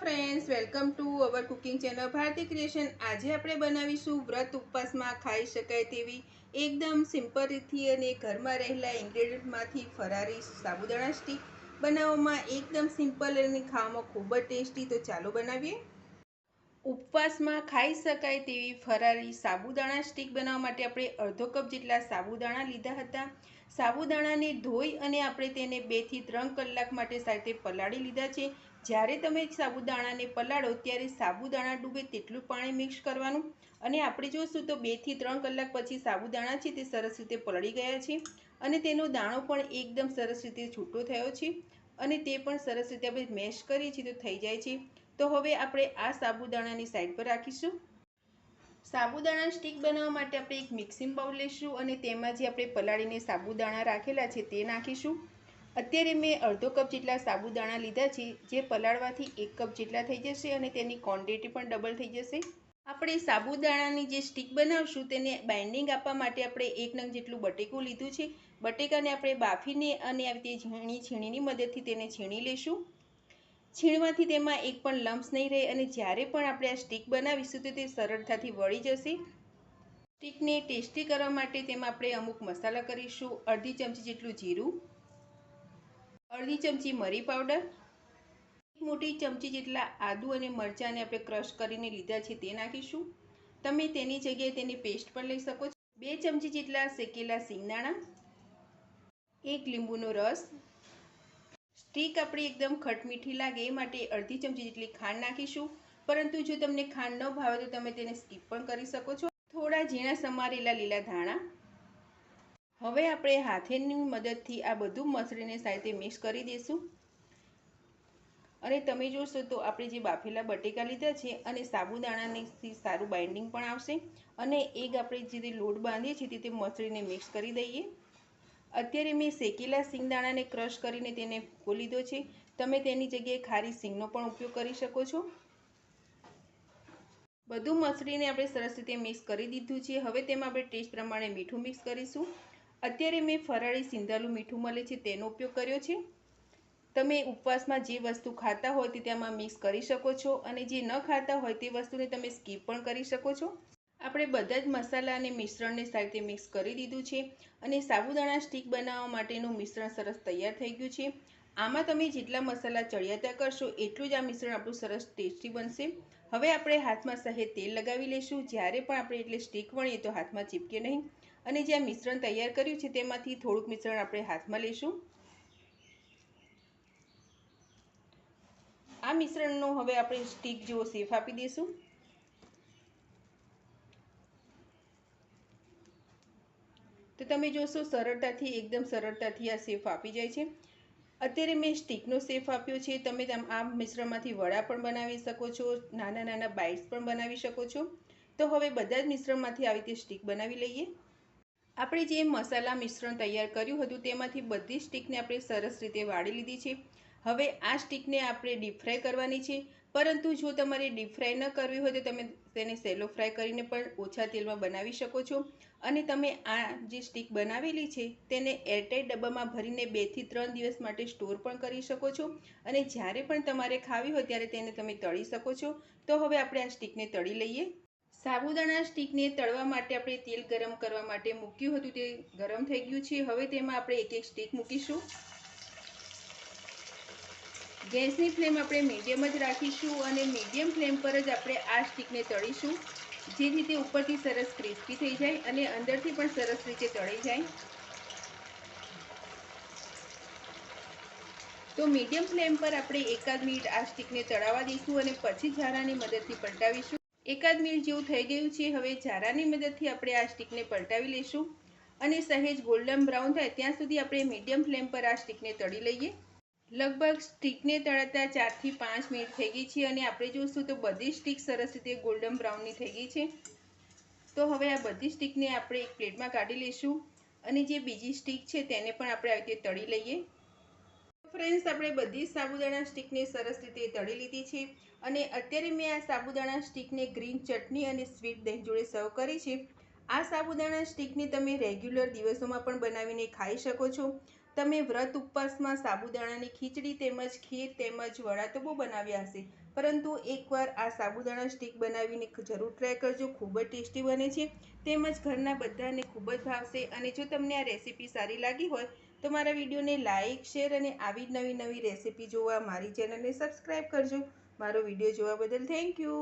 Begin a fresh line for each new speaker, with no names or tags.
Friends welcome to our cooking channel Bharati creation આજે આપણે બનાવીશું વ્રત ઉપવાસમાં ખાઈ શકાય તેવી એકદમ સિમ્પલ રીતથી અને ઘરમાં રહેલા ઇન્ગ્રેડિયન્ટમાંથી ફરારી સાબુદાણા સ્ટીક બનાવવામાં એકદમ સિમ્પલ અને ખાવામાં ખૂબ જ ટેસ્ટી તો ચાલો બનાવીએ. ઉપવાસમાં ખાઈ શકાય તેવી ફરારી સાબુદાણા સ્ટીક બનાવવા માટે આપણે અડધો કપ જેટલા સાબુદાણા લીધા હતા. સાબુદાણાને ધોઈ અને આપણે તેને બેથી ત્રણ કલાક માટે સાથે પલાળી લીધા છે. જ્યારે તમે સાબુદાણાને પલાળો, ત્યારે સાબુદાણા ડૂબે તેટલું પાણી મિક્સ કરવાનું. અને આપણે જોઈશું તો બેથી ત્રણ કલાક પછી સાબુદાણા છે તે સરસ રીતે પલળી ગયા છે. અને તેનો દાણો પણ એકદમ સરસ રીતે છૂટો થયો છે. અને તે પણ સરસ રીતે આપણે મેશ કરીએ છીએ તો થઈ જાય છે. તો હવે આપણે આ સાબુદાણાની સાઈડ પર રાખીશું. સાબુદાણા સ્ટીક બનાવવા માટે આપણે એક મિક્સિંગ બાઉલ લઈશું અને તેમાં જે આપણે પલાળીને સાબુદાણા રાખેલા છે તે નાખીશું. અત્યારે મેં અડધો કપ જેટલા સાબુદાણા લીધા છે, જે પલાળવાથી એક કપ જેટલા થઈ જશે અને તેની ક્વોન્ટિટી પણ ડબલ થઈ જશે. આપણે સાબુદાણાની જે સ્ટીક બનાવશું તેને બાઇન્ડિંગ આપવા માટે આપણે એક નંગ જેટલું બટેકું લીધું છે. બટેકાને આપણે બાફીને અને આવી રીતે ઝીણી છીણીની મદદથી તેને છીણી લઈશું છીણવાથી તેમાં એક પણ લમ્સ નહીં રહે અને જ્યારે પણ આપણે આ સ્ટીક બનાવીશું તો તે સરળતાથી વળી જશે. સ્ટીકને ટેસ્ટી કરવા માટે તેમાં આપણે અમુક મસાલા કરીશું, અડધી ચમચી જેટલું જીરું અડધી ચમચી મરી પાવડર એક મોટી ચમચી જેટલા આદુ અને મરચાંને આપણે ક્રશ કરીને લીધા છે તે નાખીશું. તમે તેની જગ્યાએ તેની પેસ્ટ પણ લઈ શકો છો. બે ચમચી જેટલા શેકેલા સિંગદાણા એક લીંબુનો રસ સ્ટીક આપણી એકદમ ખટમીઠી લાગે એ માટે અડધી ચમચી જેટલી ખાંડ નાખીશું. પરંતુ જો તમને ખાંડ ન ભાવે તો તમે તેને સ્કીપ પણ કરી શકો છો. થોડા ઝીણા સમારેલા લીલા ધાણા હવે આપણે હાથેની મદદથી આ બધું મસળીને સાથે મિક્સ કરી દઈશું અને તમે જોશો તો આપણે જે બાફેલા બટેકા લીધા છે અને સાબુદાણાની સારું બાઇન્ડિંગ પણ આવશે. અને એક આપણે જે લોટ બાંધીએ છીએ તે મસળીને મિક્સ કરી દઈએ. અત્યારે મેં શેકેલા સિંગદાણાને ક્રશ કરીને તેને ફૂકો લીધો છે. તમે તેની જગ્યાએ ખારી સિંગનો પણ ઉપયોગ કરી શકો છો. બધું મસળીને આપણે સરસ રીતે મિક્સ કરી દીધું છે. હવે તેમાં આપણે ટેસ્ટ પ્રમાણે મીઠું મિક્સ કરીશું. અત્યારે મેં ફરાળી સિંધાલું મીઠું મળે છે, તેનો ઉપયોગ કર્યો છે. તમે ઉપવાસમાં જે વસ્તુ ખાતા હોય તે તેમાં મિક્સ કરી શકો છો અને જે ન ખાતા હોય તે વસ્તુને તમે સ્કીપ પણ કરી શકો છો. આપણે બધા જ મસાલા અને મિશ્રણને સારી રીતે મિક્સ કરી દીધું છે અને સાબુદાણા સ્ટીક બનાવવા માટેનું મિશ્રણ સરસ તૈયાર થઈ ગયું છે. આમાં તમે જેટલા મસાલા ચડિયાતા કરશો એટલું જ આ મિશ્રણ આપણું સરસ ટેસ્ટી બનશે. હવે આપણે હાથમાં સહેજ તેલ લગાવી લઈશું જ્યારે પણ આપણે એટલે સ્ટીક વણીએ તો હાથમાં ચીપકે નહીં. અને જે આ મિશ્રણ તૈયાર કર્યું છે તેમાંથી થોડુંક મિશ્રણ આપણે હાથમાં લઈશું. આ મિશ્રણનો હવે આપણે સ્ટીક જેવો શેફ આપી દઈશું. તો તમે જોશો સરળતાથી, એકદમ સરળતાથી આ શેફ આપી જાય છે. અત્યારે મેં સ્ટીકનો શેફ આપ્યો છે. તમે આ મિશ્રણમાંથી વડા પણ બનાવી શકો છો, નાના નાના બાઇટ્સ પણ બનાવી શકો છો. તો હવે બધા જ મિશ્રણમાંથી આવી રીતે સ્ટીક બનાવી લઈએ. આપણે જે મસાલા મિશ્રણ તૈયાર કર્યું હતું તેમાંથી બધી સ્ટીકને આપણે સરસ રીતે વાળી લીધી છે. હવે આ સ્ટીકને આપણે ડીપ ફ્રાય કરવાની છે. પરંતુ જો તમારે ડીપ ફ્રાય ન કરવી હોય તો તમે તેને સેલો ફ્રાય કરીને પણ ઓછા તેલમાં બનાવી શકો છો. અને તમે આ જે સ્ટીક બનાવેલી છે તેને એરટાઈટ ડબ્બામાં ભરીને બેથી ત્રણ દિવસ માટે સ્ટોર પણ કરી શકો છો. અને જ્યારે પણ તમારે ખાવી હોય ત્યારે તેને તમે તળી શકો છો. તો હવે આપણે આ સ્ટીકને તળી લઈએ. સાબુદાણા સ્ટીકને તળવા માટે આપણે તેલ ગરમ કરવા માટે મૂક્યું હતું, તે ગરમ થઈ ગયું છે. હવે તેમાં આપણે એક એક સ્ટીક મૂકીશું. ગેસની ફ્લેમ આપણે મીડિયમ જ રાખીશું અને મીડિયમ ફ્લેમ પર જ આપણે આ સ્ટીકને તળીશું. જે રીતે ઉપરથી સરસ ક્રિસ્પી થઈ જાય અને અંદરથી પણ સરસ રીતે તળી જાય. તો મીડિયમ ફ્લેમ પર આપણે એકાદ મિનિટ આ સ્ટીકને તળાવવા દઈશું અને પછી ઝારાની મદદથી પલટાવીશું. એકાદ મિનિટ જેવું થઈ ગયું છે. હવે ઝારાની મદદથી આપણે આ સ્ટીકને પલટાવી લઈશું અને સહેજ ગોલ્ડન બ્રાઉન થાય ત્યાં સુધી આપણે મીડિયમ ફ્લેમ પર આ સ્ટીકને તળી લઈએ. લગભગ સ્ટીકને તળાતા ચારથી પાંચ મિનિટ થઈ ગઈ છે અને આપણે જોઈશું તો બધી સ્ટીક સરસ રીતે ગોલ્ડન બ્રાઉનની થઈ ગઈ છે. તો હવે આ બધી સ્ટીકને આપણે એક પ્લેટમાં કાઢી લઈશું અને જે બીજી સ્ટીક છે તેને પણ આપણે આવી રીતે તળી લઈએ. ફ્રેન્ડ્સ આપણે બધી સાબુદાણા સ્ટીકને સરસ રીતે તળી લીધી છે અને અત્યારે મેં આ સાબુદાણા સ્ટીકને ગ્રીન ચટણી અને સ્વીટ દહીં જોડે સર્વ કરી છે. આ સાબુદાણા સ્ટીકને તમે રેગ્યુલર દિવસોમાં પણ બનાવીને ખાઈ શકો છો. તમે વ્રત ઉપવાસમાં સાબુદાણાની ખીચડી તેમજ ખીર તેમજ વડા તો બહુ બનાવ્યા હશે, પરંતુ એકવાર આ સાબુદાણા સ્ટીક બનાવીને જરૂર ટ્રાય કરજો, ખૂબ જ ટેસ્ટી બને છે. તેમજ ઘરના બધાને ખૂબ જ ભાવશે અને જો તમને આ રેસીપી સારી લાગી હોય તો મારા વિડીયોને લાઇક શેર અને આવી જ નવી નવી રેસીપી જોવા મારી ચેનલને સબસ્ક્રાઈબ કરજો. મારો વીડિયો જોવા બદલ થેન્ક યુ